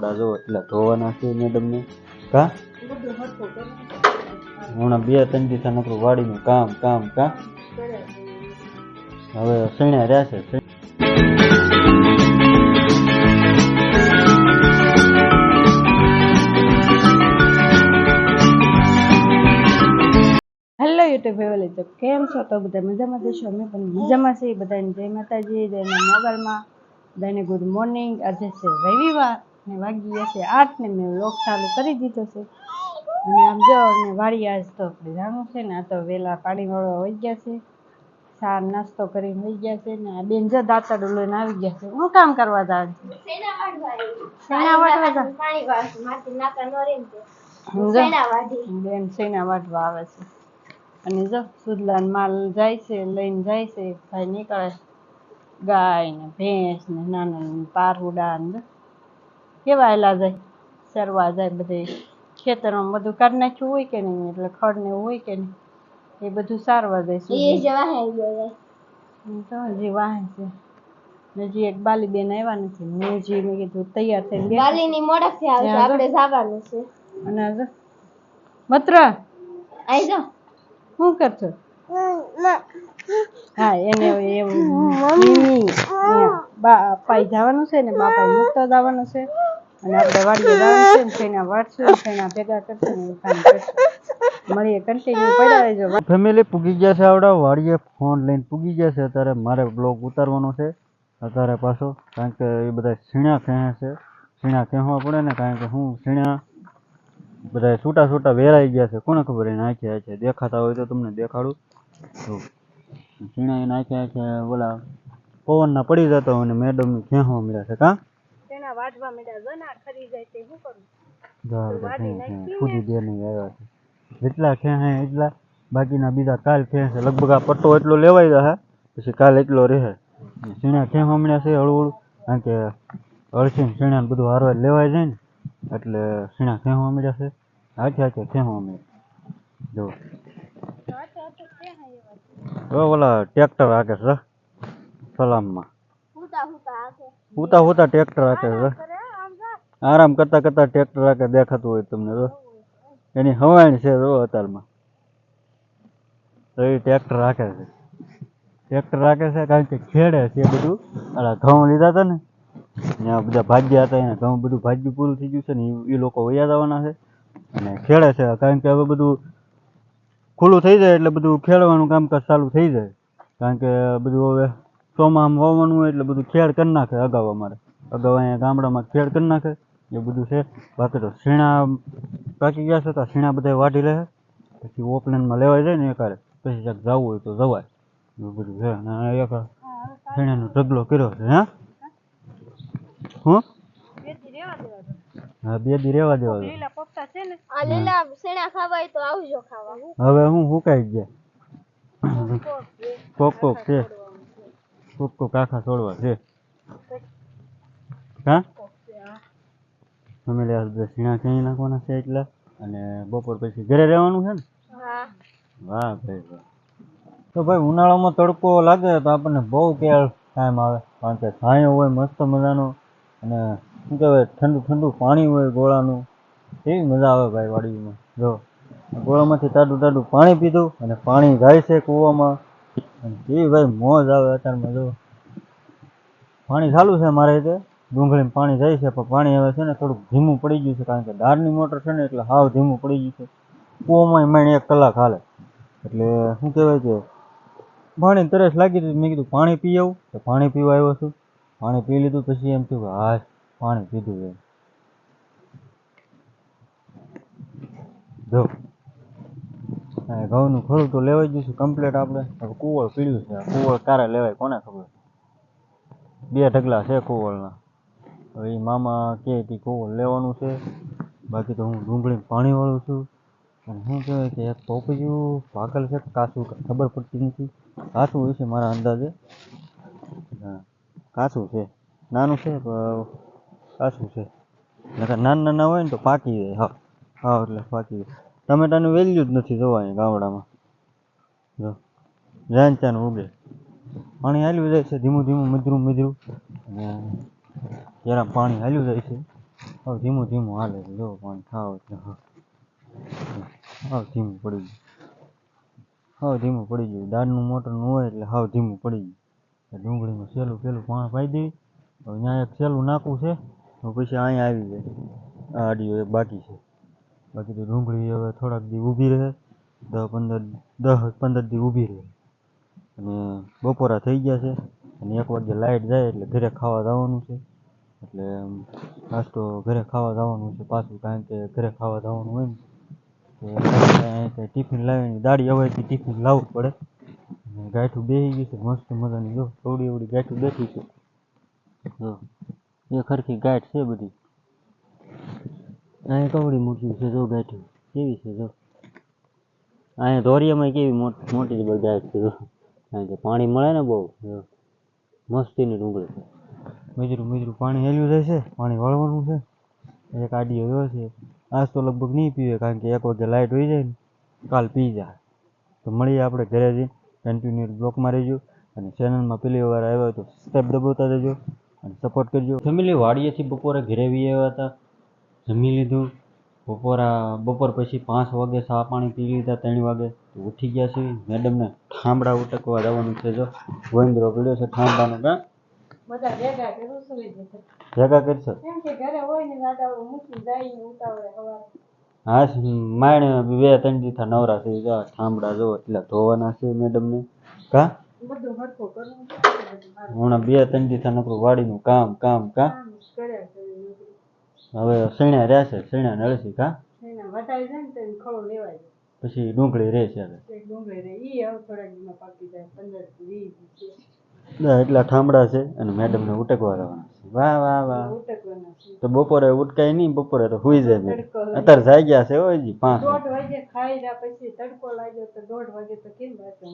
કપડાં જો એટલે ધોવાના છે મેડમને કા? હમણાં બે ત્રણ દિવસા નકરું વાડીનું કામ કામ, કા? હવે સણ્યા રહ્યા છે હેલો યુટ્યુબ ફેમિલી કેમ છો? તો બધા મજામાં જશો અમે પણ મજામાં છીએ. બધાને જય માતાજી, જય મા મોબાઈલમાં. ગુડ મોર્નિંગ આજે છે રવિવાર. ને વાગી ગયા આઠ ને મેં લોક ચાલુ કરી દીધો છે. અને આમ જો અને વાળી આજ તો જાણું છે ને, આ તો વહેલા પાણી વાળવા હોઈ ગયા છે. ચા નાસ્તો કરીને હોઈ ગયા છે ને, આ બેન જો દાંતડું લઈને આવી ગયા છે. હું કામ કરવા જાવ છું બેન સેના વાટવા આવે છે? અને જો, સુદલાન માલ જાય છે, લઈને જાય છે, ભાઈ નીકળે ગાય ને ભેંસ ને નાના પારુડા ને કેવા એલા જાય ચરવા જાય બધે. ખેતરમાં બધું કાઢી નાખ્યું હોય કે નહીં? એટલે ખડ ને એવું હોય કે નહીં? એ બધું સારવા જાય સુધલાન. તો હજી વાહે છે. હજી એક બાલી બેન આવ્યા નથી. મેં હજી મેં કીધું તૈયાર થઈને બેઠી. બાલીની મોડકથી આવશે ત્યાં આપણે જવાનું છે. અને આ જો. મત્ર! આઈ જાઓ શું કરશો હા એને એવું. મીમી, અહીંયા બા પાઈ જવાનું છે ને બાપા મૂકતા જવાનું છે. અને આપણે વાડીએ જવાનું થઈને વાટશું તેના ભેગા કરશું ને કામ કરશું. મળીએ કન્ટિન્યુ પડ્યા ફેમિલી પૂગી ગયા છે આવડા, વાડીએ ફોન લઈને પૂગી ગયા છે. અત્યારે મારે બ્લોગ ઉતારવાનો છે. અત્યારે પાછો, કારણ કે એ બધા સીણા કહે છે. સીણા કહેવા પડે ને, કારણ કે હું સીણા બધા છૂટા છૂટા વેરાઈ ગયા છે. કોને ખબર એને નાખ્યા છે દેખાતા હોય તો તમને દેખાડું. તો સીણા એ નાખ્યા છે ઓલા પવનના પડી જતા હોય ને મેડમની કહેવા મળ્યા છે, કાં? તેના વાઢવા માંડ્યા જો ખરી જાય તે શું કરું? ફૂટી દે નહીં આવ્યા છે. જેટલા ખેંચે એટલા. બાકીના બીજા કાલ ખેંચે લગભગ આ પટ્ટો એટલો લેવાઈ જશે પછી કાલ એટલો રહે. સીણા ખેંચવા મળ્યા છે હળવું કારણ કે અળસીને સીણા બધું હારવા લેવાય જાય ને. એટલે સીણા ખેંચવા મળ્યા છે. હાથે હાથે ખેંચવા મળ્યા જો. ઓલા ટ્રેક્ટર આગળ છે સલામમાં. હુતા હુતા આખે હુતા હુતા ટ્રેક્ટર રાખે છે. આરામ કરતા કરતા ટ્રેક્ટર રાખે, દેખાતું હોય તમને જો એની હવાણ છે જો અત્યારમાં તો એ ટ્રેક્ટર રાખે છે. ટ્રેક્ટર રાખે છે કારણ કે ખેડે છે બધું. અલા ઘઉં લીધા હતા ને. ત્યાં બધા ભાગ્યા હતા, એને ઘઉં બધું ભાગ્યું પૂરું થઈ ગયું છે ને એ લોકો વયા જવાના છે. અને ખેડે છે, કારણ કે હવે બધું ખુલ્લું થઈ જાય એટલે બધું ખેડવાનું કામકાજ ચાલુ થઈ જાય. કારણ કે બધું હવે ચોમામાં વાવવાનું હોય એટલે બધું ખેડ કરી નાખે અગાઉ અમારે. અગાઉ અહીંયા ગામડામાં ખેડ કરી નાખે. એ બધું છે. બાકી તો શીણા પાકી ગયા છે તો શીણા બધા વાઢી લે પછી ઓપલેનમાં લેવાઈ જાય ને એકારે. પછી ક્યાંક જવું હોય તો જવાય. એવું બધું છે. અને આ એક શીણાનો ઢગલો કર્યો છે હે? હું? હા બે દી રહેવા દેવા દો લીલા પોપટા છે ને? આ લીલા સેણા ખાવા હોય તો આવજો ખાવા. હવે હું હુકાઈ ગયા. કોક કોક છે. કોક કોક છોડવા છે. હા? અમે લે સીણા ખેંચી નાખવાના છે એટલા. અને બપોર પછી ઘરે રહેવાનું છે ને? વાહ ભાઈ વાહ. તો ભાઈ ઉનાળામાં તડકો લાગે તો આપણને બહુ કેળ ટાઈમ આવે. કારણ કે છાંયો હોય મસ્ત મજાનો. અને શું કહેવાય ઠંડુ ઠંડુ પાણી હોય ગોળાનું. એવી મજા આવે ભાઈ વાડીમાં. જો ગોળામાંથી ટાડું ટાડું પાણી પીધું અને પાણી જાય છે કૂવામાં. ભાઈ, મોજ આવે અત્યારમાં જો પાણી ચાલુ છે મારે રીતે ડુંગળીમાં પાણી જાય છે, પણ પાણી હવે છે ને થોડુંક ધીમું પડી ગયું છે, કારણ કે ધારની મોટર છે ને એટલે હાવ ધીમું પડી ગયું છે. કૂવામાં માંડ એક કલાક હાલે. એટલે શું કહેવાય કે, પાણી તરસ લાગી હતી, મેં કીધું પાણી પી આવું. તો પાણી પીવા આવ્યો છું. પાણી પી લીધું પછી એમ થયું કે હા, પાણી પીધું એમ. જો ઘઉંનું ખોડું તો લેવાઈ ગયું છે કમ્પ્લીટ આપણે. હવે કુવળ પીડ્યું છે. કુવળ ક્યારે લેવાય કોને ખબર? બે ઢગલા છે કુવળના હવે એ મામા કે તે કુવળ લેવાનું છે. બાકી તો હું ડુંગળી પાણી વાળું છું. અને શું કહેવાય કે એક પોપજું પાકલ છે કે કાચું ખબર પડતી નથી. કાચું હોય છે મારા અંદાજે. હા કાચું છે. નાનું છે પણ કાચું છે. નકર નાના નાના હોય ને તો પાકી જાય. હા હા એટલે પાકી જાય. ટમેટાનું વેલ્યુ જ નથી જોવા અહીંયા ગામડામાં. જો જાન ચાન ઉગે. પાણી હાલ્યું જાય છે, ધીમું ધીમું, મધરું મધરું. અને જરા પાણી હાલ્યું જાય છે. હવે ધીમું ધીમું હાલે છે. જો, પાણી ખાવ હાવ ધીમું પડી ગયું. હાવ ધીમું પડી ગયું. દાળનું મોટરનું હોય એટલે હાવ ધીમું પડી ગયું. ડુંગળીનું સહેલું સહેલું પાણી પાઈ દેવી. હવે ત્યાં એક સહેલું નાખવું છે. પછી અહીંયા આવી જાય. આડીઓ એક બાકી છે. બાકી તો ડુંગળી હવે થોડાક દી ઊભી રહે દસ પંદર દસ પંદર દી ઊભી રહે. અને બપોરા થઈ ગયા છે, અને એક વાગે લાઇટ જાય એટલે ઘરે ખાવા જવાનું છે. એટલે નાસ્તો ઘરે ખાવા જવાનું છે પાછું, કારણ કે ઘરે ખાવા જવાનું હોય ને, તો ટિફિન લાવીને દાડી અવાયથી ટિફિન લાવવું પડે. ગાંઠું બેસી ગયું છે, મસ્ત મજાની જો, થોડી એવડી ગાંઠું બેઠી છે. જો, એ ખરખી ગાંઠ છે બધી. અહીંયા કવડી મોટી છે જો ગાંઠું કેવી છે જો? અહીંયા ધોરિયામાં કેવી મોટી ગાંઠ છે જો. કારણ કે પાણી મળે ને બહુ મસ્તીની ડુંગળી મીજરું મીજરું પાણી હેલ્યું રહેશે છે પાણી વાળવાનું છે. એક આડીઓ એવો છે. આજ તો લગભગ નહીં પીવે કારણ કે એક વાગે લાઇટ હોઈ જાય ને કાલ પી જાય. તો મળીએ આપણે ઘરે જઈને કન્ટિન્યુ બ્લોકમાં રહેજો અને ચેનલમાં પહેલી વાર આવ્યો તો સબસ્ક્રાઈબ દબાવતા રહેજો અને સપોર્ટ કરજો. ફેમિલી વાડીએથી બપોરે ઘરે બી આવ્યા હતા. જમી લીધું. બપોરા બપોર પછી પાંચ વાગે ચા પાણી પી લીધા ત્રણ વાગે. ઉઠી ગયા છે મેડમને ઠામડા ઉટકવા જવાનું છે જો. ગોવિંદરો પીડ્યો છે ઠામડાનો કા? ભેગા કરશો? હા માણ બે ત્રણ દીથા નવરા થઈ ગયા. ઠામડા જો એટલે ધોવાના છે મેડમને. કા? હમણાં બે ત્રણ દીથા નકરું વાડીનું કામ કામ કા? હવે સણ્યા રહેશે સણ્યા નળસી કા? વટાઈ જાય ને તો ખળો લેવાય. પછી ડુંગળી રહેશે હવે. ડુંગળી રહે. ઈ હવે થોડાક દીમાં પાકી જાય પંદર વીસ છે દા એટલા ઠામડા છે અને મેડમ ને ઉટકવા રહેવાના છે. વાહ વાહ વાહ. તો બપોરે ઉટકાય નહીં બપોરે તો સુઈ જાય અત્યારે જાય ગયા છે હોય જી પાંચ દોઢ વાગે ખાઈ રહ્યા પછી તડકો લાગ્યો તો દોઢ વાગે તો કેમ રાતે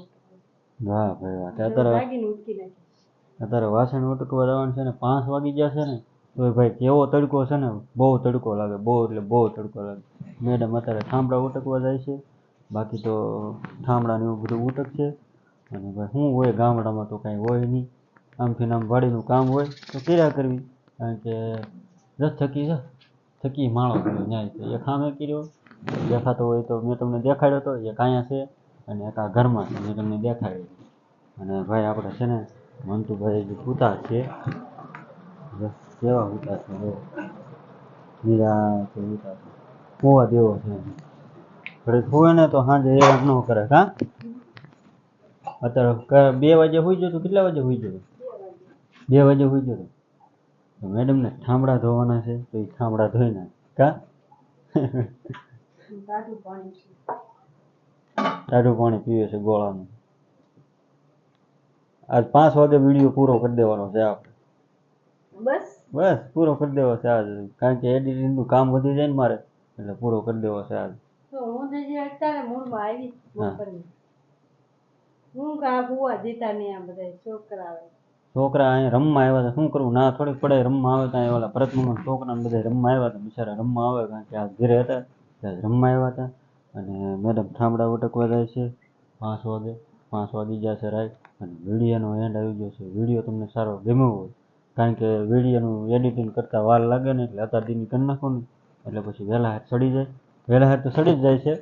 વાહ ભાઈ વાહ. અત્યારે અત્યારે વાસણ ઉટકવા જવાનું છે ને પાંચ વાગી ગયા છે ને તો ભાઈ કેવો તડકો છે ને, બહુ તડકો લાગે, બહુ એટલે બહુ તડકો લાગે. મેડમ અત્યારે ઠામડા ઉટકવા જાય છે, બાકી તો ઠામડા ને એવું બધું ઉટકશે. અને ભાઈ શું હોય, ગામડામાં તો કાંઈ હોય નહીં. આમથી આમ વાડીનું કામ હોય, તો કર્યા કરવી. કારણ કે જસ થકી છે, થકી માણો ન્યાય છે. એ ખામે કર્યો, દેખાતો હોય તો મેં તમને દેખાડ્યો હતો એક અહીંયા છે અને એક આ ઘરમાં છે, મેં તમને દેખાડ્યો. અને ભાઈ આપણે છે ને, મંતુભાઈ પૂતા છે બસ કેવા ને અત્યારે બે વાગે હોઈ જતું કેટલા વાગે હોઈ જતું બે વાગે હોઈ જતું મેડમને ઠામડા ધોવાના છે તો એ ઠામડા ધોઈ ના કા ટાઢું પાણી પીવે છે ગોળાનું આજ પાંચ વાગે વીડિયો પૂરો કરી દેવાનો છે આપણે બસ. બસ પૂરો કરી દેવો છે આજ. કારણ કે એડિટિંગનું કામ વધી જાય ને મારે એટલે પૂરો કરી દેવો છે આજ. તો હું તો જે અત્યારે મૂળમાં આવી બપોરની. હું. કા બુવા દીતા ને આ બધા છોકરા આવે છોકરા અહીં રમવા આવ્યા હતા શું કરવું? ના થોડીક પડે રમવા આવે ત્યાં ઓલા ભરતમામાના છોકરાને બધા રમવા આવ્યા હતા. બિચારા રમવા આવે કારણ કે આ ઘરે હતા. ત્યાં રમવા આવ્યા હતા. અને મેડમ ઠામડા ઉટકવા જાય છે. પાંચ વાગે. પાંચ વાગી ગયા છે રાઈટ અને વિડીયોનો એન્ડ આવી ગયો છે. વીડિયો તમને સારો ગમ્યો હોય કારણ કે વિડીયોનું એડિટિંગ કરતાં વાર લાગે ને એટલે અતારથી દીની કરી નાખો ને એટલે પછી વહેલા હાથ સડી જાય. વહેલા હાથ તો સડી જ જાય છે.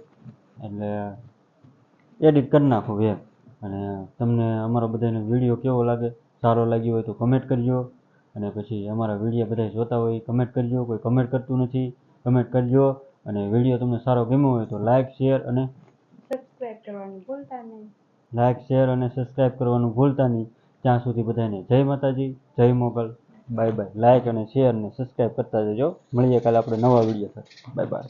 એટલે એડિટ કરી નાખો એમ. અને તમને અમારો બધાને વીડિયો કેવો લાગે સારો લાગ્યો હોય તો કમેન્ટ કરજો. અને પછી અમારા વીડિયો બધા જોતા હોય કમેન્ટ કરજો. કોઈ કમેન્ટ કરતું નથી કમેન્ટ કરજો. અને વીડિયો તમને સારો ગમ્યો હોય તો લાઇક શેર અને સબસ્ક્રાઇબ કરવાનું ભૂલતા નહીં. લાઇક શેર અને સબસ્ક્રાઇબ કરવાનું ભૂલતા નહીં. ત્યાં સુધી બધાને જય માતાજી, જય મોગલ. બાય બાય લાઇક અને શેર અને સબસ્ક્રાઈબ કરતા જજો. મળીએ કાલે આપણે નવા વીડિયો સાથે. Bye bye